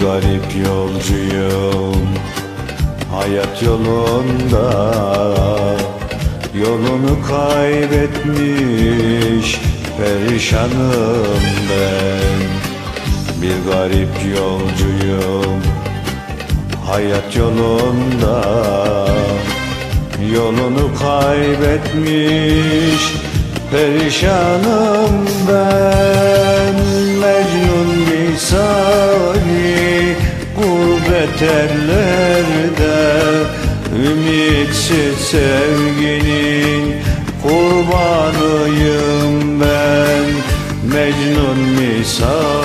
garip yolcuyum. Hayat yolunda Yolunu kaybetmiş Perişanım ben. Bir garip yolcuyum. Hayat yolunda Yolunu kaybetmiş Perişanım ben Gurbet ellerde Ümitsiz sevginin Kurbanıyım ben. Mecnun misali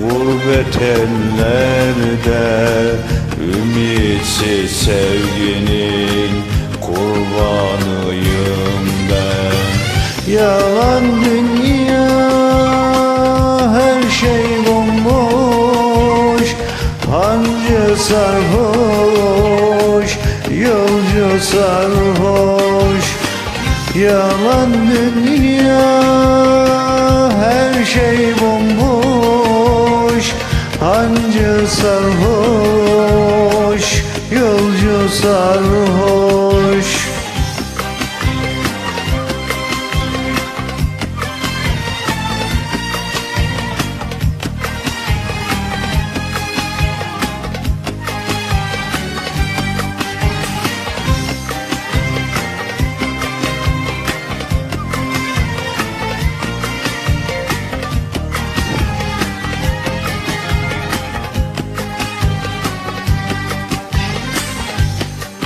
Gurbet ellerde Ümitsiz sevginin sarhoş Yalan dünya her şey bomboş. Hancı sarhoş Yolcu sarhoş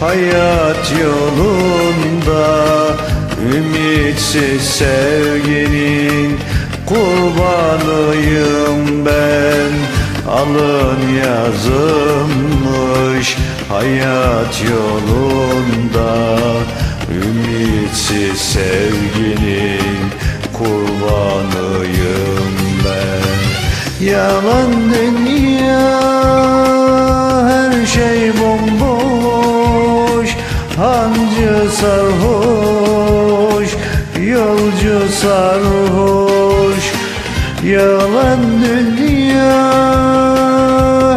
Hayat yolunda. Ümitsiz sevginin Kurbanıyım ben. Alın yazılmış Hayat yolunda. Ümitsiz sevginin kurbanıyım ben. Yalan dünya her şey bomboş sarhoş Yolcu sarhoş. Yalan dünya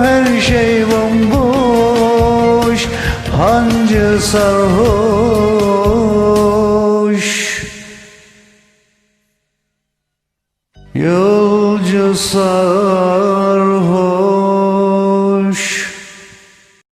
Her şey bomboş. Hancı sarhoş. Yolcu sarhoş.